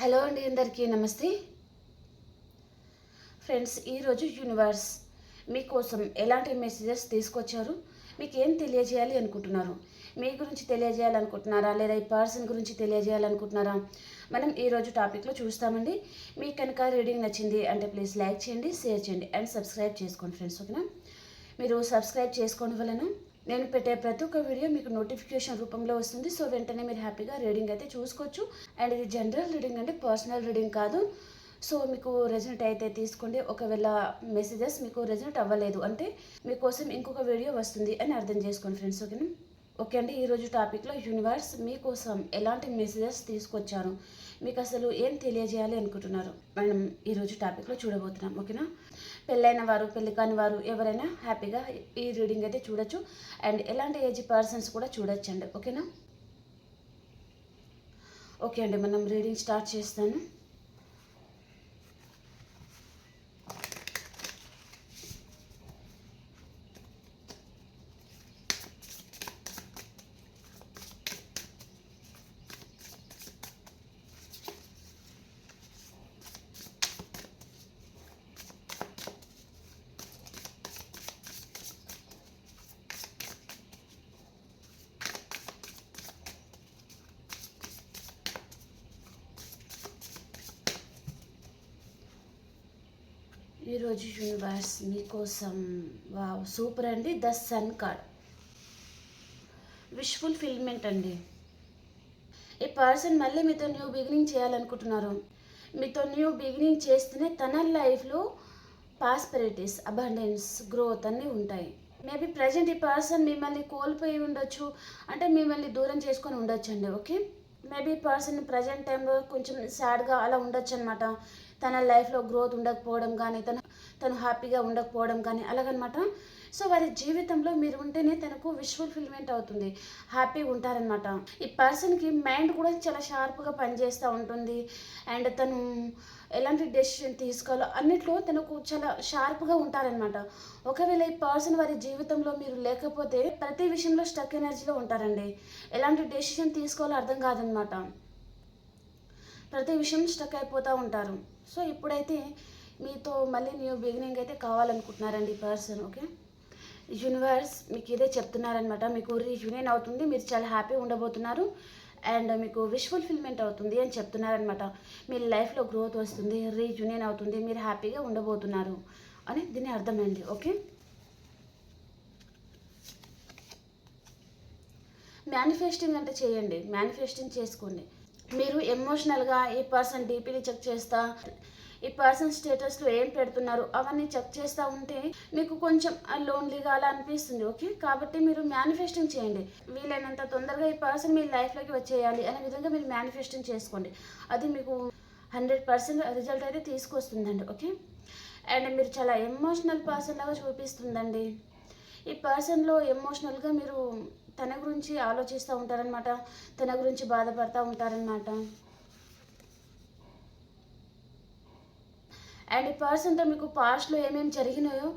Hello అండి అందరికీ నమస్తే. ఫ్రెండ్స్ ఈరోజు యూనివర్స్ మీకోసం ఎలాంటి మెసేజెస్ తీసుకొచ్చారు? మీకు ఏం తెలియజేయాలి అనుకుంటున్నారు? మీ గురించి తెలియజేయాలనుకుంటున్నారా? లేదా ఈ పర్సన్ గురించి తెలియజేయాలనుకుంటున్నారా? మనం ఈరోజు టాపిక్లో చూస్తామండి. మీకు కనుక రీడింగ్ నచ్చింది అంటే ప్లీజ్ లైక్ చేయండి షేర్ చేయండి అండ్ సబ్స్క్రైబ్ చేసుకోండి ఫ్రెండ్స్ ఓకేనా? మీరు సబ్స్క్రైబ్ చేసుకోవడం వలన నేను పెట్టే ప్రతి ఒక్క వీడియో మీకు నోటిఫికేషన్ రూపంలో వస్తుంది. సో వెంటనే మీరు హ్యాపీగా రీడింగ్ అయితే చూసుకోవచ్చు. అండ్ ఇది జనరల్ రీడింగ్ అంటే పర్సనల్ రీడింగ్ కాదు. సో మీకు రెజనెట్ అయితే తీసుకోండి. ఒకవేళ మెసేజెస్ మీకు రెజనెట్ అవ్వలేదు అంటే మీకోసం ఇంకొక వీడియో వస్తుంది అని అర్థం చేసుకోండి ఫ్రెండ్స్ ఓకేనా ఓకే అండి ఈరోజు టాపిక్లో యూనివర్స్ మీకోసం ఎలాంటి మెసేజెస్ తీసుకొచ్చారు? మీకు అసలు ఏం తెలియజేయాలి అనుకుంటున్నారు? మనం ఈరోజు టాపిక్లో చూడబోతున్నాం ఓకేనా? పెళ్ళైన వారు పెళ్ళి కాని వారు ఎవరైనా హ్యాపీగా ఈ రీడింగ్ అయితే చూడొచ్చు. అండ్ ఎలాంటి ఏజ్ పర్సన్స్ కూడా చూడొచ్చండి ఓకేనా? ఓకే అండి మనం రీడింగ్ స్టార్ట్ చేస్తాను. ఈరోజు యూనివర్స్ మీకోసం వావ్ సూపర్ అండి. The sun card wish fulfilment అండి. ఈ పర్సన్ మళ్ళీ మీతో న్యూ బిగినింగ్ చేయాలనుకుంటున్నారు. మీతో న్యూ బిగినింగ్ చేస్తేనే తన లైఫ్లో పాస్పెరిటీస్ అబండెన్స్ గ్రోత్ అన్నీ ఉంటాయి. మేబీ ప్రజెంట్ ఈ పర్సన్ మిమ్మల్ని కోల్పోయి ఉండొచ్చు. అంటే మిమ్మల్ని దూరం చేసుకొని ఉండొచ్చు అండి ఓకే మేబీ పర్సన్ ప్రజెంట్ టైంలో కొంచెం సాడ్గా అలా ఉండొచ్చు అనమాట తన లైఫ్లో గ్రోత్ ఉండకపోవడం కానీ తను తను హ్యాపీగా ఉండకపోవడం కానీ అలాగనమాట. సో వారి జీవితంలో మీరు ఉంటేనే తనకు విష్ ఫుల్ఫిల్మెంట్ అవుతుంది. హ్యాపీగా ఉంటారనమాట. ఈ పర్సన్కి మైండ్ కూడా చాలా షార్ప్గా పనిచేస్తూ ఉంటుంది. అండ్ తను ఎలాంటి డెసిషన్ తీసుకోవాలో అన్నిట్లో తనకు చాలా షార్ప్గా ఉంటారనమాట. ఒకవేళ ఈ పర్సన్ వారి జీవితంలో మీరు లేకపోతే ప్రతి విషయంలో స్టక్ ఎనర్జీలో ఉంటారండి. ఎలాంటి డెసిషన్ తీసుకోవాలో అర్థం కాదనమాట. ప్రతి విషయం స్టక్ అయిపోతూ ఉంటారు. సో ఇప్పుడైతే మీతో మళ్ళీ న్యూ బిగినింగ్ అయితే కావాలనుకుంటున్నారండి ఈ పర్సన్ ఓకే యూనివర్స్ మీకు ఇదే చెప్తున్నారనమాట మీకు రీయూనియన్ అవుతుంది మీరు చాలా హ్యాపీ ఉండబోతున్నారు అండ్ మీకు విష్ ఫుల్ఫిల్మెంట్ అవుతుంది అని చెప్తున్నారనమాట మీ లైఫ్లో గ్రోత్ వస్తుంది రీయూనియన్ అవుతుంది మీరు హ్యాపీగా ఉండబోతున్నారు అని దీని అర్థమండి ఓకే మేనిఫెస్టింగ్ అంటే చేయండి. మేనిఫెస్టింగ్ చేసుకోండి. మీరు ఎమోషనల్గా ఈ పర్సన్ డీపీని చెక్ చేస్తా. ఈ పర్సన్ స్టేటస్లో ఏం పెడుతున్నారు? అవన్నీ చెక్ చేస్తూ ఉంటే మీకు కొంచెం లోన్లీగా అలా అనిపిస్తుంది ఓకే కాబట్టి మీరు మేనిఫెస్టింగ్ చేయండి. వీలైనంత తొందరగా ఈ పర్సన్ మీ లైఫ్లోకి వచ్చేయాలి అనే విధంగా మీరు మేనిఫెస్టింగ్ చేసుకోండి. అది మీకు హండ్రెడ్ పర్సెంట్ రిజల్ట్ అయితే తీసుకొస్తుందండి ఓకే అండ్ మీరు చాలా ఎమోషనల్ పర్సన్ లాగా చూపిస్తుందండి. ఈ పర్సన్లో ఎమోషనల్గా మీరు తన గురించి ఆలోచిస్తూ ఉంటారనమాట తన గురించి బాధపడుతూ ఉంటారనమాట అండ్ ఈ పర్సన్తో మీకు పాస్ట్లో ఏమేమి జరిగినాయో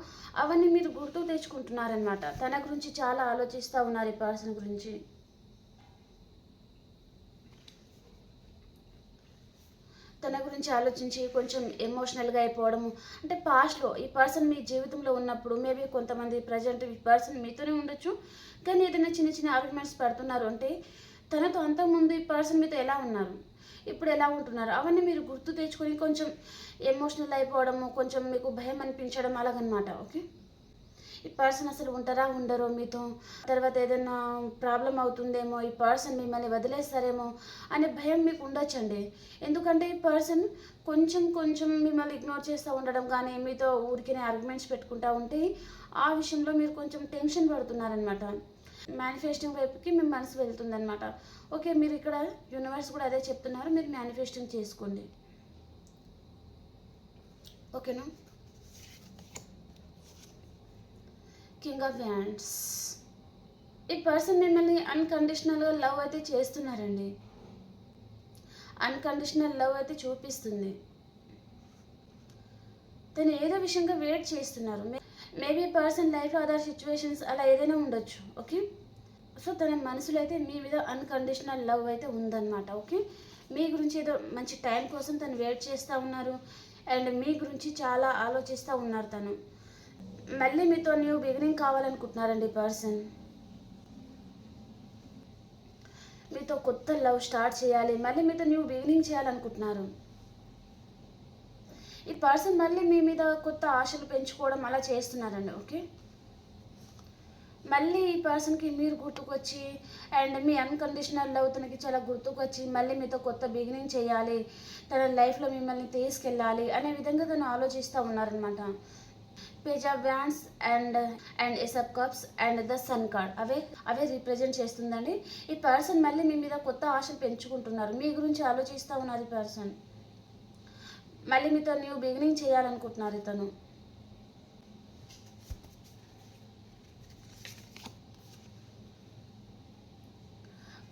అవన్నీ మీరు గుర్తు తెచ్చుకుంటున్నారనమాట తన గురించి చాలా ఆలోచిస్తూ ఉన్నారు ఈ పర్సన్ గురించి. తన గురించి ఆలోచించి కొంచెం ఎమోషనల్గా అయిపోవడము. అంటే పాస్ట్లో ఈ పర్సన్ మీ జీవితంలో ఉన్నప్పుడు మేబీ కొంతమంది ప్రజెంట్ ఈ పర్సన్ మీతోనే ఉండొచ్చు. కానీ ఏదైనా చిన్న చిన్న ఆర్గ్యుమెంట్స్ పడుతున్నారు అంటే తనతో అంతకుముందు ఈ పర్సన్ మీతో ఎలా ఉన్నారు? ఇప్పుడు ఎలా ఉంటున్నారు? అవన్నీ మీరు గుర్తు తెచ్చుకొని కొంచెం ఎమోషనల్ అయిపోవడము కొంచెం మీకు భయం అనిపించడం అలాగనమాట ఓకే ఈ పర్సన్ అసలు ఉంటారా ఉండరో మీతో? తర్వాత ఏదైనా ప్రాబ్లం అవుతుందేమో ఈ పర్సన్ మిమ్మల్ని వదిలేస్తారేమో అనే భయం మీకు ఉండొచ్చండి. ఎందుకంటే ఈ పర్సన్ కొంచెం కొంచెం మిమ్మల్ని ఇగ్నోర్ చేస్తూ ఉండడం కానీ మీతో ఊరికినే ఆర్గ్యుమెంట్స్ పెట్టుకుంటూ ఉంటే ఆ విషయంలో మీరు కొంచెం టెన్షన్ పడుతున్నారనమాట మేనిఫెస్టింగ్ వైపుకి మీ మనసు వెళ్తుందనమాట ఓకే మీరు ఇక్కడ యూనివర్స్ కూడా అదే చెప్తున్నారు మీరు మేనిఫెస్టింగ్ చేసుకోండి. ఓకేనా? కింగ్ ఆఫ్ హ్యాండ్స్ ఈ పర్సన్ మిమ్మల్ని అన్కండిషనల్గా లవ్ అయితే చేస్తున్నారండి. అన్కండిషనల్ లవ్ అయితే చూపిస్తుంది. తను ఏదో విషయంగా వెయిట్ చేస్తున్నారు. Maybe person life other situations అలా ఏదైనా ఉండొచ్చు ఓకే సో తన మనసులో అయితే మీ మీద అన్కండిషనల్ లవ్ అయితే ఉందన్నమాట ఓకే మీ గురించి ఏదో మంచి టైం కోసం తను వెయిట్ చేస్తూ ఉన్నారు. అండ్ మీ గురించి చాలా ఆలోచిస్తూ ఉన్నారు తను. మళ్ళీ మీతో న్యూ బిగినింగ్ కావాలనుకుంటున్నారండి పర్సన్ మీతో కొత్త లవ్ స్టార్ట్ చేయాలి మళ్ళీ మీతో న్యూ బిగినింగ్ చేయాలనుకుంటున్నారు. ఈ పర్సన్ మళ్ళీ మీ మీద కొత్త ఆశలు పెంచుకోవడం అలా చేస్తున్నారండి ఓకే మళ్ళీ ఈ పర్సన్కి మీరు గుర్తుకొచ్చి అండ్ మీ అన్కండిషనల్ లవ్ తనకి చాలా గుర్తుకొచ్చి మళ్ళీ మీతో కొత్త బిగినింగ్ చేయాలి. తన లైఫ్లో మిమ్మల్ని తీసుకెళ్ళాలి అనే విధంగా తను ఆలోచిస్తూ ఉన్నారనమాట page wands and and ace of cups and the sun card అవే అవే రిప్రజెంట్ చేస్తుందండి. ఈ పర్సన్ మళ్ళీ మీ మీద కొత్త ఆశలు పెంచుకుంటున్నారు. మీ గురించి ఆలోచిస్తూ ఉన్నారు ఈ పర్సన్ మళ్ళీ మీతో న్యూ బిగినింగ్ చేయాలనుకుంటున్నారు ఇతను.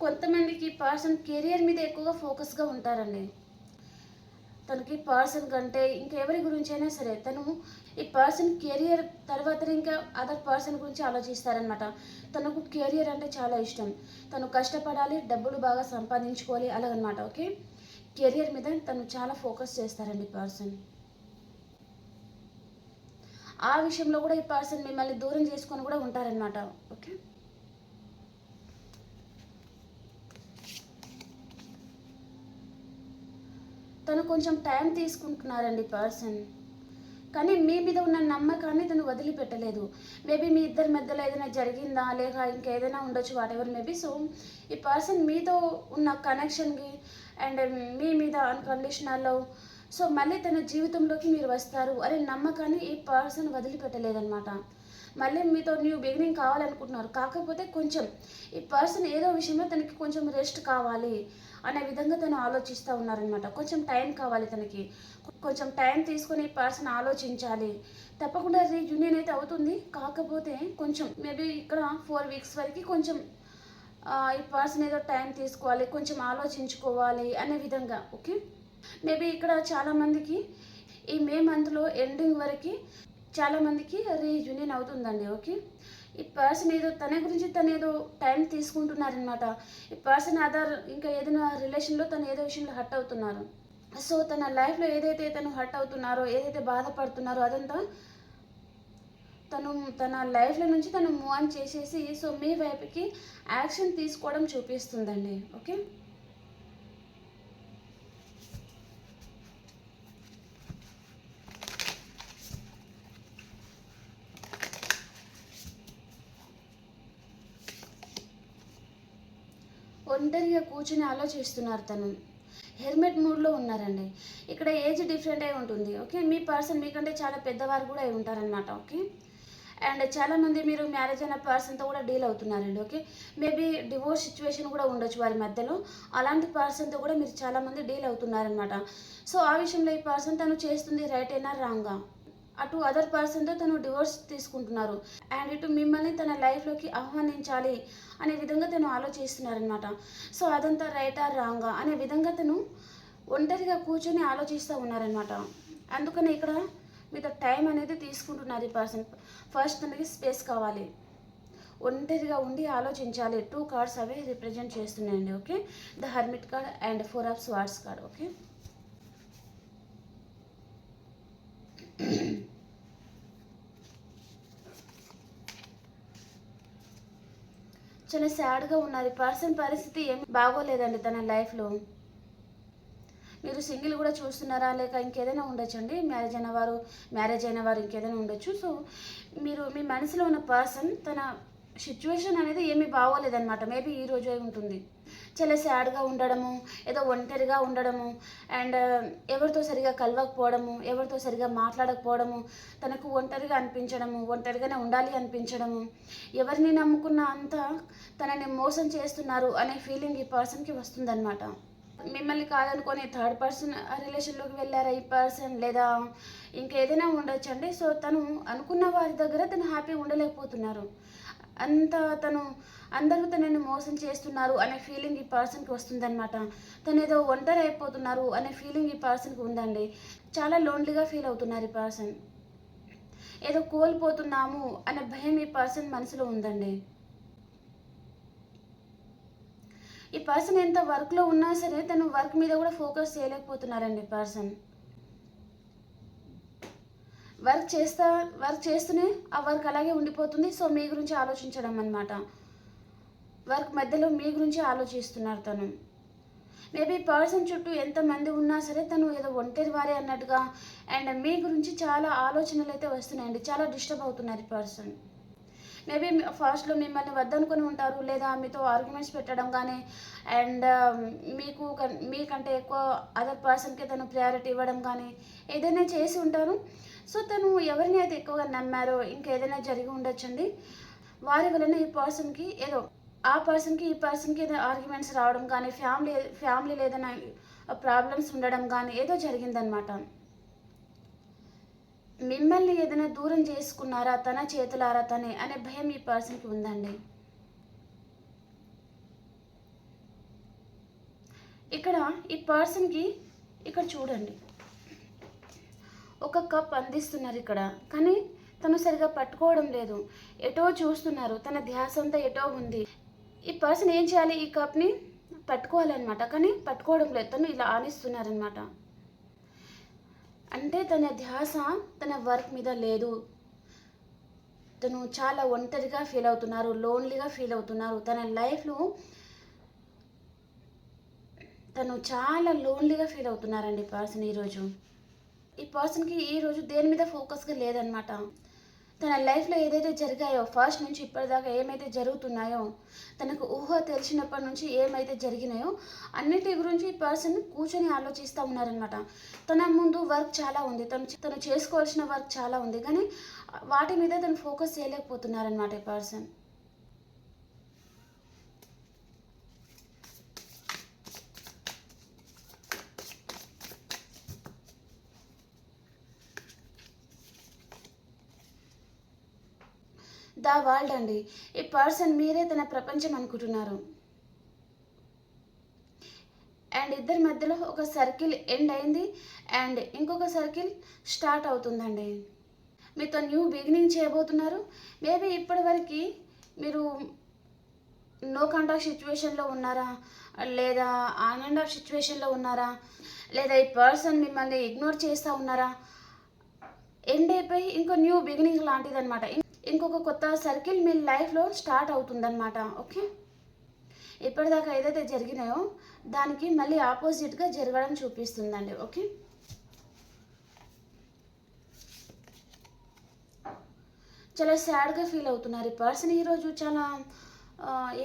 కొంతమందికి పర్సన్ కెరియర్ మీద ఎక్కువగా ఫోకస్గా ఉంటారండి. తనకి పర్సన్ కంటే ఇంకెవరి గురించి అయినా సరే తను ఈ పర్సన్ కెరియర్ తర్వాత ఇంకా అదర్ పర్సన్ గురించి ఆలోచిస్తారనమాట తనకు కెరియర్ అంటే చాలా ఇష్టం. తను కష్టపడాలి డబ్బులు బాగా సంపాదించుకోవాలి అలాగనమాట ఓకే? కెరియర్ మీద తను చాలా ఫోకస్ చేస్తారండి పర్సన్ ఆ విషయంలో కూడా ఈ పర్సన్ మిమ్మల్ని దూరం చేసుకొని కూడా ఉంటారనమాట ఓకే? తను కొంచెం టైం తీసుకుంటున్నారండి పర్సన్ కానీ మీ మీద ఉన్న నమ్మకాన్ని తను వదిలిపెట్టలేదు. మేబీ మీ ఇద్దరి మధ్యలో ఏదైనా జరిగిందా? లేక ఇంకేదైనా ఉండొచ్చు వాట్ ఎవర్ మేబీ సో ఈ పర్సన్ మీతో ఉన్న కనెక్షన్కి అండ్ మీ మీద అన్కండిషనల్ సో మళ్ళీ తన జీవితంలోకి మీరు వస్తారు. అనే నమ్మకాన్ని ఈ పర్సన్ వదిలిపెట్టలేదన్నమాట. మళ్ళీ మీతో న్యూ బిగినింగ్ కావాలనుకుంటున్నారు. కాకపోతే కొంచెం ఈ పర్సన్ ఏదో విషయంలో తనకి కొంచెం రెస్ట్ కావాలి అనే విధంగా తను ఆలోచిస్తూ ఉన్నారనమాట కొంచెం టైం కావాలి తనకి. కొంచెం టైం తీసుకొని ఈ పర్సన్ ఆలోచించాలి. తప్పకుండా రీయూనియన్ అయితే అవుతుంది. కాకపోతే కొంచెం మేబీ ఇక్కడ ఫోర్ వీక్స్ వరకు కొంచెం ఈ పర్సన్ ఏదో టైం తీసుకోవాలి కొంచెం ఆలోచించుకోవాలి అనే విధంగా ఓకే మేబీ ఇక్కడ చాలామందికి ఈ మే మంత్లో ఎండింగ్ వరకు చాలామందికి రీయూనియన్ అవుతుందండి ఓకే ఈ పర్సన్ ఏదో తన గురించి తను ఏదో టైం తీసుకుంటున్నారనమాట ఈ పర్సన్ అదర్ ఇంకా ఏదైనా రిలేషన్లో తను ఏదో విషయంలో హర్ట్ అవుతున్నారు. సో తన లైఫ్లో ఏదైతే తను హర్ట్ అవుతున్నారో ఏదైతే బాధపడుతున్నారో అదంతా తను తన లైఫ్లో నుంచి తను మూవ్ ఆన్ చేసేసి సో మీ వైపుకి యాక్షన్ తీసుకోవడం చూపిస్తుందండి ఓకే ఒంటరిగా కూర్చుని ఆలోచిస్తున్నారు తను. హెల్మెట్ మూడ్లో ఉన్నారండి. ఇక్కడ ఏజ్ డిఫరెంట్ అయి ఉంటుంది ఓకే? మీ పర్సన్ మీకంటే చాలా పెద్దవారు కూడా అయి ఉంటారనమాట ఓకే? అండ్ చాలామంది మీరు మ్యారేజ్ అయిన పర్సన్తో కూడా డీల్ అవుతున్నారండి ఓకే? మేబీ డివోర్స్ సిచ్యువేషన్ కూడా ఉండొచ్చు వారి మధ్యలో. అలాంటి పర్సన్తో కూడా మీరు చాలామంది డీల్ అవుతున్నారనమాట సో ఆ విషయంలో ఈ పర్సన్ తను చేస్తుంది రైట్ అయినా రాంగా? అటు అదర్ పర్సన్తో తను డివోర్స్ తీసుకుంటున్నారు. అండ్ ఇటు మిమ్మల్ని తన లైఫ్లోకి ఆహ్వానించాలి అనే విధంగా తను ఆలోచిస్తున్నారనమాట సో అదంతా రైటా రాంగా అనే విధంగా తను ఒంటరిగా కూర్చొని ఆలోచిస్తూ ఉన్నారనమాట అందుకని ఇక్కడ మీతో టైం అనేది తీసుకుంటున్నారు ఈ పర్సన్. ఫస్ట్ తనకి స్పేస్ కావాలి. ఒంటరిగా ఉండి ఆలోచించాలి. టూ కార్డ్స్ అవే represent చేస్తున్నాయండి okay? The hermit card and four of swords card okay? చాలా సాడ్గా ఉన్నారు. పర్సన్ పరిస్థితి ఏం బాగోలేదండి తన లైఫ్లో. మీరు సింగిల్ కూడా చూస్తున్నారా? లేక ఇంకేదైనా ఉండొచ్చండి? మ్యారేజ్ అయిన వారు మ్యారేజ్ అయిన వారు ఇంకేదైనా ఉండొచ్చు. సో మీరు మీ మనసులో ఉన్న పర్సన్ తన సిచ్యువేషన్ అనేది ఏమీ బాగోలేదన్నమాట. మేబీ ఈ రోజే ఉంటుంది. చాలా సాడ్గా ఉండడము ఏదో ఒంటరిగా ఉండడము అండ్ ఎవరితో సరిగా కలవకపోవడము ఎవరితో సరిగా మాట్లాడకపోవడము తనకు ఒంటరిగా అనిపించడము ఒంటరిగానే ఉండాలి అనిపించడము ఎవరిని నమ్ముకున్న అంతా తనని మోసం చేస్తున్నారు అనే ఫీలింగ్ ఈ పర్సన్కి వస్తుందన్నమాట. మిమ్మల్ని కాదనుకొని థర్డ్ పర్సన్ రిలేషన్లోకి వెళ్ళారా ఈ పర్సన్? లేదా ఇంకేదైనా ఉండొచ్చండి? సో తను అనుకున్న వారి దగ్గర తను హ్యాపీగా ఉండలేకపోతున్నారు. అంత తను అందరూ తనని మోసం చేస్తున్నారు అనే ఫీలింగ్ ఈ పర్సన్కి వస్తుందన్నమాట. తను ఏదో ఒంటరి అయిపోతున్నారు అనే ఫీలింగ్ ఈ పర్సన్కి ఉందండి. చాలా లోన్లీగా ఫీల్ అవుతున్నారు ఈ పర్సన్ ఏదో కోల్పోతున్నాము అనే భయం ఈ పర్సన్ మనసులో ఉందండి. ఈ పర్సన్ ఎంత వర్క్లో ఉన్నా సరే తను వర్క్ మీద కూడా ఫోకస్ చేయలేకపోతున్నారండి పర్సన్ వర్క్ చేస్తా వర్క్ చేస్తూనే ఆ వర్క్ అలాగే ఉండిపోతుంది. సో మీ గురించి ఆలోచించడం అనమాట వర్క్ మధ్యలో మీ గురించి ఆలోచిస్తున్నారు తను. మేబీ పర్సన్ చుట్టూ ఎంతమంది ఉన్నా సరే తను ఏదో ఒంటరి వారే అన్నట్టుగా అండ్ మీ గురించి చాలా ఆలోచనలు అయితే వస్తున్నాయండి. చాలా డిస్టర్బ్ అవుతున్నారు ఈ పర్సన్. మేబీ ఫస్ట్లో మిమ్మల్ని వద్దనుకొని ఉంటారు లేదా మీతో ఆర్గ్యుమెంట్స్ పెట్టడం కానీ అండ్ um, మీకు కన్- మీకంటే ఎక్కువ అదర్ పర్సన్కి తను ప్రయారిటీ ఇవ్వడం కానీ ఏదైనా చేసి ఉంటారు. సో తను ఎవరిని అయితే ఎక్కువగా నమ్మారో ఇంకా ఏదైనా జరిగి ఉండొచ్చండి. వారి వలన ఈ పర్సన్కి ఏదో ఆ పర్సన్కి ఈ పర్సన్కి ఏదైనా ఆర్గ్యుమెంట్స్ రావడం కానీ ఫ్యామిలీ ఫ్యామిలీలో ఏదైనా ప్రాబ్లమ్స్ ఉండడం కానీ ఏదో జరిగిందనమాట మిమ్మల్ని ఏదైనా దూరం చేసుకున్నారా తన చేతులారా తనే అనే భయం ఈ పర్సన్కి ఉందండి. ఇక్కడ ఈ పర్సన్కి ఇక్కడ చూడండి. ఒక కప్ అందిస్తున్నారు ఇక్కడ. కానీ తను సరిగా పట్టుకోవడం లేదు. ఎటో చూస్తున్నారు. తన ధ్యాస అంతా ఎటో ఉంది. ఈ పర్సన్ ఏం చేయాలి? ఈ కప్ని పట్టుకోవాలన్నమాట. కానీ పట్టుకోవడం లేదు. తను ఇలా ఆనిస్తున్నారనమాట అంటే తన ధ్యాస తన వర్క్ మీద లేదు. తను చాలా ఒంటరిగా ఫీల్ అవుతున్నారు. లోన్లీగా ఫీల్ అవుతున్నారు. తన లైఫ్లో తను చాలా లోన్లీగా ఫీల్ అవుతున్నారండి పర్సన్ ఈరోజు. ఈ పర్సన్కి ఈరోజు దేని మీద ఫోకస్గా లేదనమాట తన లైఫ్లో ఏదైతే జరిగాయో ఫస్ట్ నుంచి ఇప్పటిదాకా ఏమైతే జరుగుతున్నాయో తనకు ఊహ తెలిసినప్పటి నుంచి ఏమైతే జరిగినాయో అన్నిటి గురించి ఈ పర్సన్ కూర్చొని ఆలోచిస్తూ ఉన్నారనమాట తన ముందు వర్క్ చాలా ఉంది. తను తను చేసుకోవాల్సిన వర్క్ చాలా ఉంది. కానీ వాటి మీద తను ఫోకస్ చేయలేకపోతున్నారనమాట ఈ పర్సన్. ద వరల్డ్ అండి. ఈ పర్సన్ మీరే తన ప్రపంచం అనుకుంటున్నారు. అండ్ ఇద్దరి మధ్యలో ఒక సర్కిల్ ఎండ్ అయింది. అండ్ ఇంకొక సర్కిల్ స్టార్ట్ అవుతుందండి. మీతో న్యూ బిగినింగ్ చేయబోతున్నారు. మేబీ ఇప్పటివరకు మీరు నో కాంటాక్ట్ సిచ్యువేషన్లో ఉన్నారా? లేదా ఆన్ అండ్ ఆఫ్ సిచ్యువేషన్లో ఉన్నారా? లేదా ఈ పర్సన్ మిమ్మల్ని ఇగ్నోర్ చేస్తూ ఉన్నారా? ఎండ్ అయిపోయి ఇంకో న్యూ బిగినింగ్ లాంటిది అనమాట ఇంకొక కొత్త సర్కిల్ మీ లైఫ్లో స్టార్ట్ అవుతుందన్నమాట ఓకే? ఇప్పటిదాకా ఏదైతే జరిగినాయో దానికి మళ్ళీ ఆపోజిట్గా జరగడం చూపిస్తుందండి ఓకే? చాలా సాడ్గా ఫీల్ అవుతున్నారు ఈ పర్సన్ ఈరోజు చాలా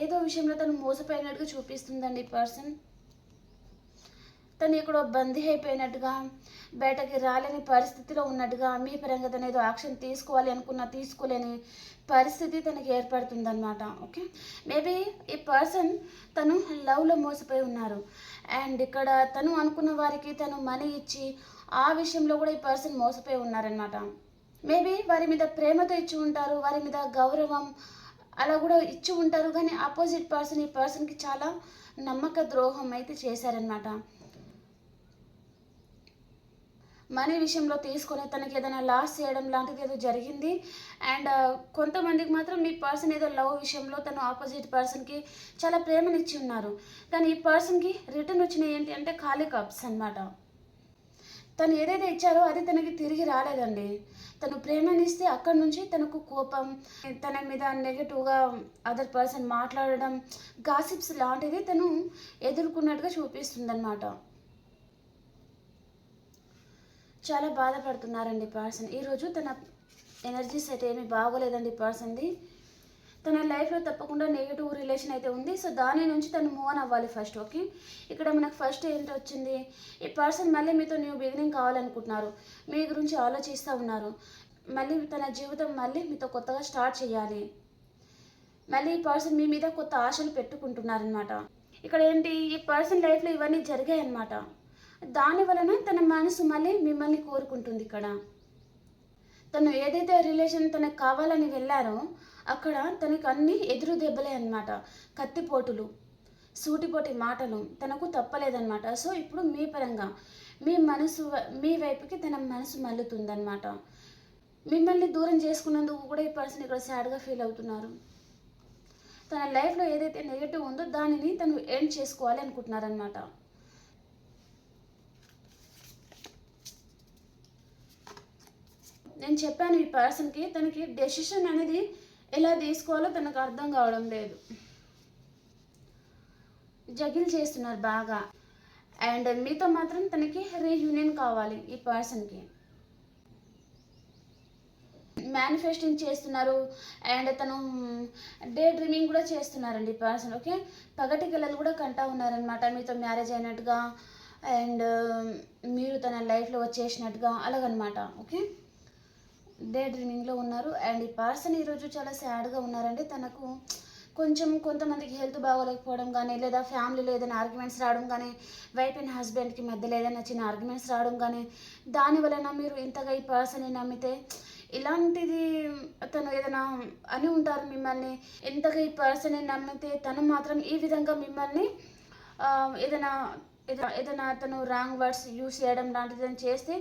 ఏదో విషయంలో తను మోసపోయినట్టుగా చూపిస్తుందండి ఈ పర్సన్. తను ఇక్కడ బందీ అయిపోయినట్టుగా బయటకి రాలేని పరిస్థితిలో ఉన్నట్టుగా మీ పరంగా తను ఏదో యాక్షన్ తీసుకోవాలి అనుకున్న తీసుకోలేని పరిస్థితి తనకి ఏర్పడుతుందన్నమాట ఓకే? మేబీ ఈ పర్సన్ తను లవ్లో మోసపోయి ఉన్నారు. అండ్ ఇక్కడ తను అనుకున్న వారికి తను మనీ ఇచ్చి ఆ విషయంలో కూడా ఈ పర్సన్ మోసపోయి ఉన్నారనమాట మేబీ వారి మీద ప్రేమతో ఇచ్చి ఉంటారు వారి మీద గౌరవం అలా కూడా ఇచ్చి ఉంటారు కానీ ఆపోజిట్ పర్సన్ ఈ పర్సన్కి చాలా నమ్మక ద్రోహం అయితే చేశారనమాట మనీ విషయంలో తీసుకొని తనకి ఏదైనా లాస్ చేయడం లాంటిది ఏదో జరిగింది. అండ్ కొంతమందికి మాత్రం మీ పర్సన్ ఏదో లవ్ విషయంలో తను ఆపోజిట్ పర్సన్కి చాలా ప్రేమనిచ్చి ఉన్నారు. కానీ ఈ పర్సన్కి రిటర్న్ వచ్చినాయి ఏంటి అంటే ఖాళీ కప్స్ అన్నమాట. తను ఏదైతే ఇచ్చారో అది తనకి తిరిగి రాలేదండి. తను ప్రేమనిస్తే అక్కడి నుంచి తనకు కోపం తన మీద నెగటివ్గా అదర్ పర్సన్ మాట్లాడడం గాసిప్స్ లాంటిది తను ఎదుర్కొన్నట్టుగా చూపిస్తుందన్నమాట. చాలా బాధపడుతున్నారండి పర్సన్. ఈరోజు తన ఎనర్జీ సెట్ ఏమీ బాగోలేదండి పర్సన్ది. తన లైఫ్లో తప్పకుండా నెగిటివ్ రిలేషన్ అయితే ఉంది. సో దాని నుంచి తను మూవ్ ఆన్ అవ్వాలి ఫస్ట్ ఓకే ఇక్కడ మనకు ఫస్ట్ ఏంటి వచ్చింది? ఈ పర్సన్ మళ్ళీ మీతో న్యూ బిగినింగ్ కావాలనుకుంటున్నారు. మీ గురించి ఆలోచిస్తూ ఉన్నారు. మళ్ళీ తన జీవితం మళ్ళీ మీతో కొత్తగా స్టార్ట్ చేయాలి. మళ్ళీ ఈ పర్సన్ మీ మీద కొత్త ఆశలు పెట్టుకుంటున్నారనమాట ఇక్కడ ఏంటి? ఈ పర్సన్ లైఫ్లో ఇవన్నీ జరిగాయి అన్నమాట దాని వలన తన మనసు మళ్ళీ మిమ్మల్ని కోరుకుంటుంది ఇక్కడ. తను ఏదైతే రిలేషన్ తనకు కావాలని వెళ్ళారో అక్కడ తనకు అన్ని ఎదురు దెబ్బలే అన్నమాట. కత్తిపోటులు సూటిపోటి మాటలు తనకు తప్పలేదన్నమాట. సో ఇప్పుడు మీ పరంగా మీ మనసు మీ వైపుకి తన మనసు మల్లుతుందన్నమాట మిమ్మల్ని దూరం చేసుకున్నందుకు కూడా ఈ పర్సన్ ఇక్కడ సాడ్గా ఫీల్ అవుతున్నారు. తన లైఫ్లో ఏదైతే నెగిటివ్ ఉందో దానిని తను ఎండ్ చేసుకోవాలి అనుకుంటున్నారనమాట నేను చెప్పాను ఈ పర్సన్కి తనకి డెసిషన్ అనేది ఎలా తీసుకోవాలో తనకు అర్థం కావడం లేదు. జగిల్ చేస్తున్నారు బాగా. అండ్ మీతో మాత్రం తనకి రీయూనియన్ కావాలి ఈ పర్సన్కి. మేనిఫెస్టింగ్ చేస్తున్నారు. అండ్ తను డే డ్రీమింగ్ కూడా చేస్తున్నారండి ఈ పర్సన్ ఓకే? పగటి కళలు కూడా కంటా ఉన్నారనమాట మీతో మ్యారేజ్ అయినట్టుగా అండ్ మీరు తన లైఫ్లో వచ్చేసినట్టుగా అలాగనమాట ఓకే? డే డ్రీమింగ్లో ఉన్నారు. అండ్ ఈ పర్సన్ ఈరోజు చాలా సాడ్గా ఉన్నారండి. తనకు కొంచెం కొంతమందికి హెల్త్ బాగోలేకపోవడం కానీ లేదా ఫ్యామిలీలో ఏదైనా ఆర్గ్యుమెంట్స్ రావడం కానీ వైఫ్ అండ్ హస్బెండ్కి మధ్యలో ఏదైనా చిన్న ఆర్గ్యుమెంట్స్ రావడం కానీ దాని వలన మీరు ఇంతగా ఈ పర్సన్ని నమ్మితే ఇలాంటిది తను ఏదైనా అని ఉంటారు మిమ్మల్ని. ఇంతగా ఈ పర్సన్ని నమ్మితే తను మాత్రం ఈ విధంగా మిమ్మల్ని ఏదైనా ఏదైనా ఏదైనా అతను రాంగ్ వర్డ్స్ యూస్ చేయడం లాంటిది చేస్తే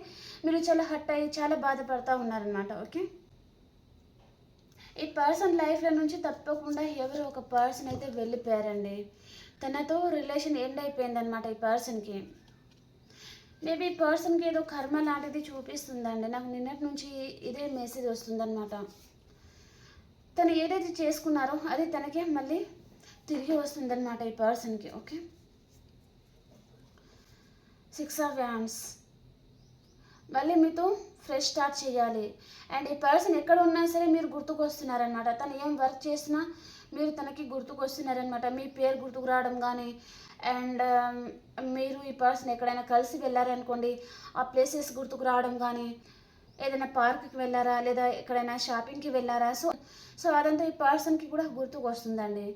మీరు చాలా హట్ అయ్యి చాలా బాధపడతా ఉన్నారనమాట ఓకే ఈ పర్సన్ లైఫ్లో నుంచి తప్పకుండా ఎవరో ఒక పర్సన్ అయితే వెళ్ళిపోయారండి. తనతో రిలేషన్ ఎండ్ అయిపోయిందనమాట ఈ పర్సన్కి మేబీ ఈ పర్సన్కి ఏదో కర్మ లాంటిది చూపిస్తుందండి. నాకు నిన్నటి నుంచి ఇదే మెసేజ్ వస్తుందన్నమాట. తను ఏదైతే చేసుకున్నారో అది తనకే మళ్ళీ తిరిగి వస్తుందన్నమాట ఈ పర్సన్కి ఓకే సిక్స్ ఆఫ్ హ్యాండ్స్ మళ్ళీ మీతో ఫ్రెష్ స్టార్ట్ చేయాలి. అండ్ ఈ పర్సన్ ఎక్కడ ఉన్నా సరే మీరు గుర్తుకొస్తున్నారనమాట తను ఏం వర్క్ చేసినా మీరు తనకి గుర్తుకొస్తున్నారనమాట మీ పేరు గుర్తుకు రావడం కానీ అండ్ మీరు ఈ పర్సన్ ఎక్కడైనా కలిసి వెళ్ళారనుకోండి ఆ ప్లేసెస్ గుర్తుకు రావడం కానీ ఏదైనా పార్క్కి వెళ్ళారా లేదా ఎక్కడైనా షాపింగ్కి వెళ్ళారా సో సో అదంతా ఈ పర్సన్కి కూడా గుర్తుకు వస్తుందండి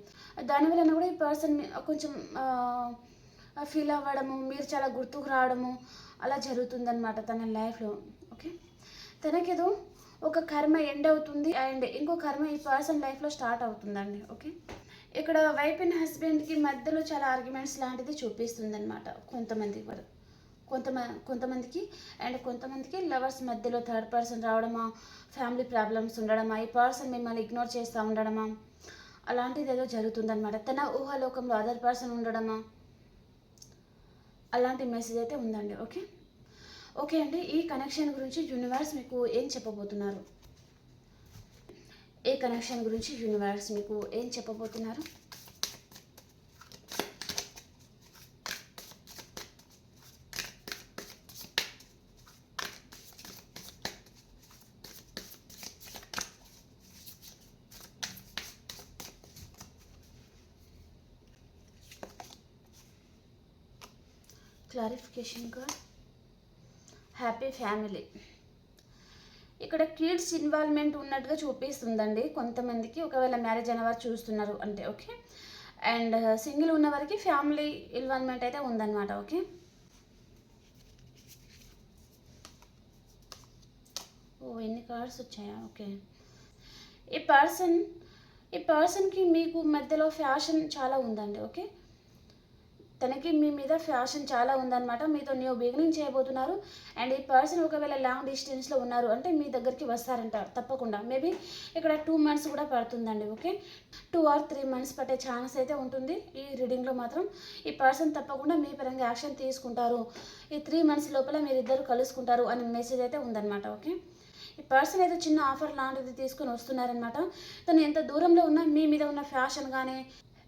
దానివలన కూడా ఈ పర్సన్ కొంచెం ఫీల్ అవ్వడము మీరు చాలా గుర్తుకు రావడము అలా జరుగుతుందనమాట తన లైఫ్లో ఓకే? తనకేదో ఒక కర్మ ఎండ్ అవుతుంది అండ్ ఇంకో కర్మ ఈ పర్సన్ లైఫ్లో స్టార్ట్ అవుతుందండి ఓకే? ఇక్కడ వైఫ్ అండ్ హస్బెండ్కి మధ్యలో చాలా ఆర్గ్యుమెంట్స్ లాంటిది చూపిస్తుందనమాట కొంతమంది కూడా. కొంతమ కొంతమందికి అండ్ కొంతమందికి లవర్స్ మధ్యలో థర్డ్ పర్సన్ రావడమా ఫ్యామిలీ ప్రాబ్లమ్స్ ఉండడమా ఈ పర్సన్ మిమ్మల్ని ఇగ్నోర్ చేస్తూ ఉండడమా అలాంటిది ఏదో జరుగుతుందన్నమాట. తన ఊహాలోకంలో అదర్ పర్సన్ ఉండడమా అలాంటి మెసేజ్ అయితే ఉందండి ఓకే ఓకే అండి ఈ కనెక్షన్ గురించి యూనివర్స్ మీకు ఏం చెప్పబోతున్నారు? ఏ కనెక్షన్ గురించి యూనివర్స్ మీకు ఏం చెప్పబోతున్నారు? Clarification card. Happy family. ఇక్కడ కిడ్స్ ఇన్వాల్వ్మెంట్ ఉన్నట్టుగా చూపిస్తుందండి. కొంతమందికి ఒకవేళ మ్యారేజ్ అయిన వారు చూస్తున్నారు అంటే ఓకే. అండ్ uh, సింగిల్ ఉన్న వారికి ఫ్యామిలీ ఇన్వాల్వ్మెంట్ అయితే ఉందన్నమాట ఓకే. ఓ ఎన్ని కార్డ్స్ వచ్చాయా? ఓకే. ఈ పర్సన్ ఈ పర్సన్కి మీకు మధ్యలో ఫ్యాషన్ చాలా ఉందండి ఓకే. తనకి మీ మీద ఫ్యాషన్ చాలా ఉందన్నమాట. మీతో న్యూ బిగినింగ్ చేయబోతున్నారు. అండ్ ఈ పర్సన్ ఒకవేళ లాంగ్ డిస్టెన్స్లో ఉన్నారు అంటే మీ దగ్గరికి వస్తారంట తప్పకుండా. మేబీ ఇక్కడ టూ మంత్స్ కూడా పడుతుందండి. Okay two or three months పట్టే ఛాన్స్ అయితే ఉంటుంది. ఈ రీడింగ్లో మాత్రం ఈ పర్సన్ తప్పకుండా మీ పరంగా యాక్షన్ తీసుకుంటారు. ఈ త్రీ మంత్స్ లోపల మీరిద్దరు కలుసుకుంటారు అనే మెసేజ్ అయితే ఉందన్నమాట. ఓకే ఈ పర్సన్ ఏదో చిన్న ఆఫర్ లాంటిది తీసుకొని వస్తున్నారనమాట తను ఎంత దూరంలో ఉన్నా మీ మీద ఉన్న ఫ్యాషన్ కానీ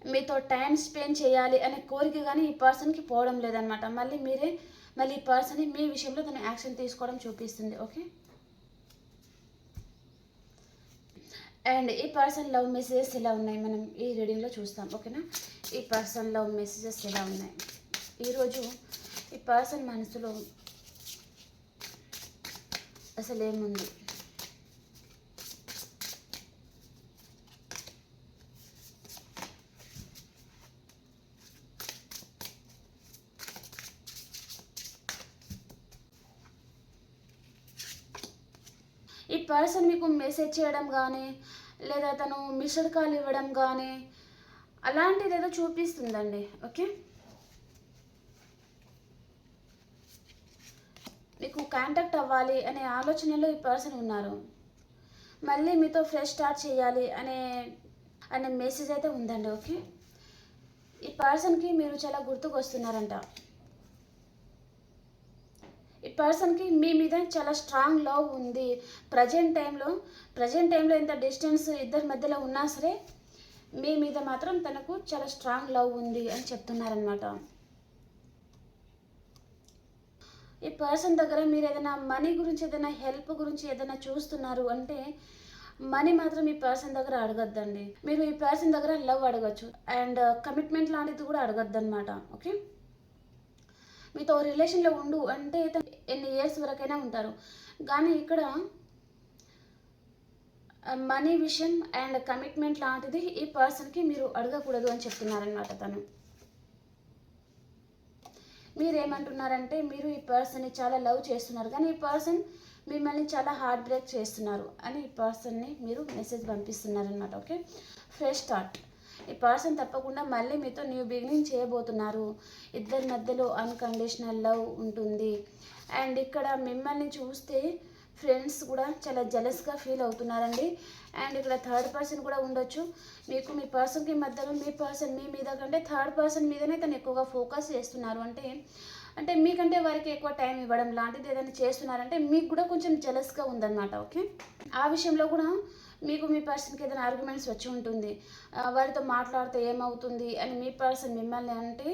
మీతో టైం స్పెండ్ చేయాలి అనే కోరిక కానీ ఈ పర్సన్కి పోవడం లేదనమాట మళ్ళీ మీరే మళ్ళీ ఈ పర్సన్ మీ విషయంలో తను యాక్షన్ తీసుకోవడం చూపిస్తుంది ఓకే అండ్ ఈ పర్సన్ లవ్ మెసేజెస్ ఎలా ఉన్నాయి? మనం ఈ రీడింగ్లో చూస్తాం ఓకేనా ఈ పర్సన్ లవ్ మెసేజెస్ ఎలా ఉన్నాయి? ఈరోజు ఈ పర్సన్ మనసులో అసలు ఏముంది ఈ పర్సన్ మీకు మెసేజ్ చేయడం కానీ లేదా తను మిస్డ్ కాల్ ఇవ్వడం కానీ అలాంటిది ఏదో చూపిస్తుందండి ఓకే? మీకు కాంటాక్ట్ అవ్వాలి అనే ఆలోచనలో ఈ పర్సన్ ఉన్నారు. మళ్ళీ మీతో ఫ్రెష్ స్టార్ట్ చేయాలి అనే అనే మెసేజ్ అయితే ఉందండి ఓకే? ఈ పర్సన్కి మీరు చాలా గుర్తుకు వస్తున్నారంట పర్సన్కి మీ మీద చాలా స్ట్రాంగ్ లవ్ ఉంది. ప్రజెంట్ టైంలో ప్రజెంట్ టైంలో ఎంత డిస్టెన్స్ ఇద్దరి మధ్యలో ఉన్నా సరే మీ మీద మాత్రం తనకు చాలా స్ట్రాంగ్ లవ్ ఉంది అని చెప్తున్నారనమాట ఈ పర్సన్ దగ్గర మీరు ఏదైనా మనీ గురించి ఏదైనా హెల్ప్ గురించి ఏదైనా చూస్తున్నారు అంటే మనీ మాత్రం ఈ పర్సన్ దగ్గర అడగద్దండి. మీరు ఈ పర్సన్ దగ్గర లవ్ అడగచ్చు. అండ్ కమిట్మెంట్ లాంటిది కూడా అడగద్దు అనమాట ఓకే? మీతో రిలేషన్లో ఉండు అంటే ఎన్ని ఇయర్స్ వరకైనా ఉంటారు. కానీ ఇక్కడ మనీ విషయం అండ్ కమిట్మెంట్ లాంటిది ఈ పర్సన్కి మీరు అడగకూడదు అని చెప్తున్నారనమాట తను. మీరు ఏమంటున్నారంటే మీరు ఈ పర్సన్ని చాలా లవ్ చేస్తున్నారు కానీ ఈ పర్సన్ మిమ్మల్ని చాలా హార్ట్ బ్రేక్ చేస్తున్నారు అని ఈ పర్సన్ని మీరు మెసేజ్ పంపిస్తున్నారనమాట ఓకే ఫ్రెష్ స్టార్ట్ ఈ పర్సన్ తప్పకుండా మళ్ళీ మీతో న్యూ బిగినింగ్ చేయబోతున్నారు. ఇద్దరి మధ్యలో అన్కండిషనల్ లవ్ ఉంటుంది. అండ్ ఇక్కడ మిమ్మల్ని చూస్తే ఫ్రెండ్స్ కూడా చాలా జలస్గా ఫీల్ అవుతున్నారండి. అండ్ ఇక్కడ థర్డ్ పర్సన్ కూడా ఉండొచ్చు. మీకు మీ పర్సన్కి మధ్యలో మీ పర్సన్ మీ మీద కంటే థర్డ్ పర్సన్ మీదనే తను ఎక్కువగా ఫోకస్ చేస్తున్నారు. అంటే అంటే మీకంటే వారికి ఎక్కువ టైం ఇవ్వడం లాంటిది ఏదైనా చేస్తున్నారంటే మీకు కూడా కొంచెం జలస్గా ఉందన్నమాట ఓకే ఆ విషయంలో కూడా మీకు మీ పర్సన్కి ఏదైనా ఆర్గ్యుమెంట్స్ వచ్చి ఉంటుంది వారితో మాట్లాడితే ఏమవుతుంది అని మీ పర్సన్ మిమ్మల్ని అంటే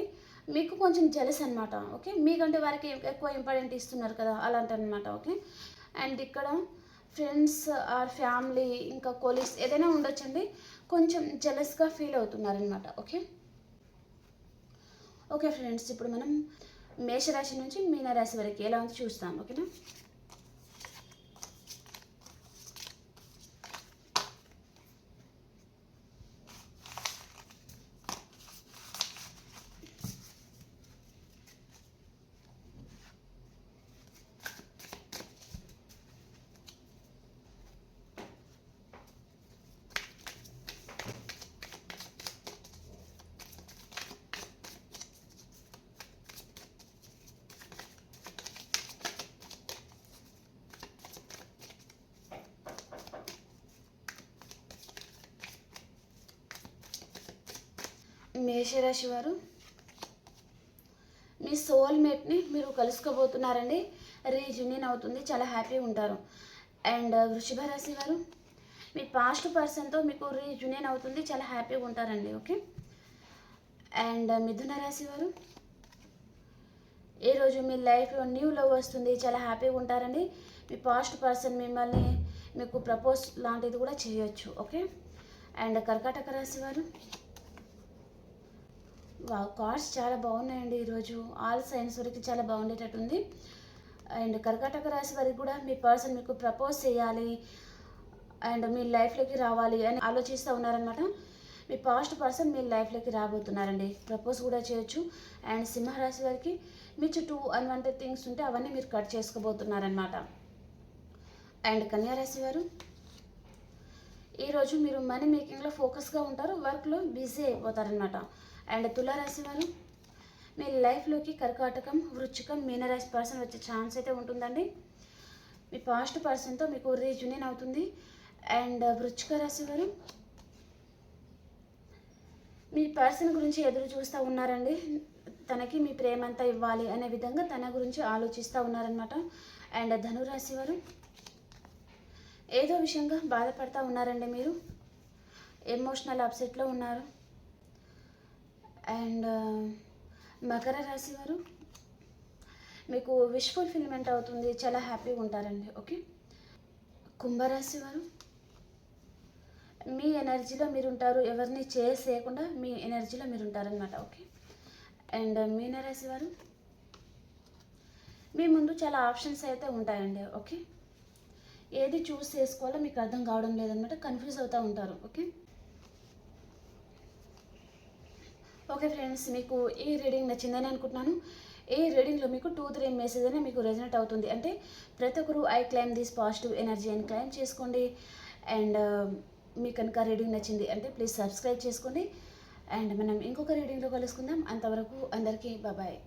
మీకు కొంచెం జెలస్ అనమాట ఓకే మీకంటే వారికి ఎక్కువ ఇంపార్టెంట్ ఇస్తున్నారు కదా అలాంటి అనమాట ఓకే అండ్ ఇక్కడ ఫ్రెండ్స్ ఆర్ ఫ్యామిలీ ఇంకా కొలీగ్స్ ఏదైనా ఉండొచ్చండి కొంచెం జెలస్గా ఫీల్ అవుతున్నారనమాట ఓకే ఓకే ఫ్రెండ్స్ ఇప్పుడు మనం మేషరాశి నుంచి మీనరాశి వరకు ఎలా ఉంది చూస్తాం ఓకేనా మేషరాశి వారు మీ సోల్మేట్ని మీరు కలుసుకోబోతున్నారండి. రీజూనియన్ అవుతుంది చాలా హ్యాపీగా ఉంటారు. అండ్ వృషభ రాశి వారు మీ పాస్ట్ పర్సన్తో మీకు రీజూనియన్ అవుతుంది చాలా హ్యాపీగా ఉంటారండి ఓకే? అండ్ మిథున రాశి వారు ఈరోజు మీ లైఫ్లో న్యూ లవ్ వస్తుంది చాలా హ్యాపీగా ఉంటారండి. మీ పాస్ట్ పర్సన్ మిమ్మల్ని మీకు ప్రపోజ్ లాంటిది కూడా చేయొచ్చు ఓకే? అండ్ కర్కాటక రాశి వారు కార్డ్స్ చాలా బాగున్నాయండి ఈరోజు. ఆల్ సైన్స్ వరకు చాలా బాగుండేటట్టుంది. అండ్ కర్కాటక రాశి వారికి కూడా మీ పర్సన్ మీకు ప్రపోజ్ చేయాలి. అండ్ మీ లైఫ్లోకి రావాలి అని ఆలోచిస్తూ ఉన్నారనమాట మీ పాస్ట్ పర్సన్ మీ లైఫ్లోకి రాబోతున్నారండి. ప్రపోజ్ కూడా చేయొచ్చు. అండ్ సింహరాశి వారికి మీ చుట్టూ అన్వాంటెడ్ థింగ్స్ ఉంటే అవన్నీ మీరు కట్ చేసుకోబోతున్నారనమాట అండ్ కన్యారాశి వారు ఈరోజు మీరు మనీ మేకింగ్లో ఫోకస్గా ఉంటారు. వర్క్లో బిజీ అయిపోతారనమాట అండ్ తులారాశి వారు మీ లైఫ్లోకి కర్కాటకం వృచ్చికం మీనరాశి పర్సన్ వచ్చే ఛాన్స్ అయితే ఉంటుందండి. మీ పాస్ట్ పర్సన్తో మీకు రీజునియన్ అవుతుంది. అండ్ వృచ్చిక రాశి వారు మీ పర్సన్ గురించి ఎదురు చూస్తూ ఉన్నారండి. తనకి మీ ప్రేమంతా ఇవ్వాలి అనే విధంగా తన గురించి ఆలోచిస్తూ ఉన్నారనమాట అండ్ ధనురాశి వారు ఏదో విషయంగా బాధపడతా ఉన్నారండి మీరు. ఎమోషనల్ అప్సెట్లో ఉన్నారు. అండ్ మకర రాశి వారు మీకు విష్ ఫుల్ఫిల్మెంట్ అవుతుంది చాలా హ్యాపీగా ఉంటారండి ఓకే కుంభరాశి వారు మీ ఎనర్జీలో మీరు ఉంటారు ఎవరిని చేయకుండా మీ ఎనర్జీలో మీరు ఉంటారనమాట ఓకే అండ్ మీనరాశి వారు మీ ముందు చాలా ఆప్షన్స్ అయితే ఉంటాయండి ఓకే ఏది చూస్ చేసుకోవాలో మీకు అర్థం కావడం లేదనమాట కన్ఫ్యూజ్ అవుతూ ఉంటారు ఓకే ఓకే ఫ్రెండ్స్ మీకు ఈ రీడింగ్ నచ్చిందని అనుకుంటున్నాను. ఈ రీడింగ్లో మీకు టూ త్రీ మెసేజ్ అనే మీకు రెజనెట్ అవుతుంది. అంటే ప్రతి ఒక్కరు I claim this positive energy అని క్లైమ్ చేసుకోండి. అండ్ um, మీకు కనుక రీడింగ్ నచ్చింది అంటే ప్లీజ్ సబ్స్క్రైబ్ చేసుకోండి. అండ్ మనం ఇంకొక రీడింగ్లో కలుసుకుందాం. అంతవరకు అందరికీ బాబాయ్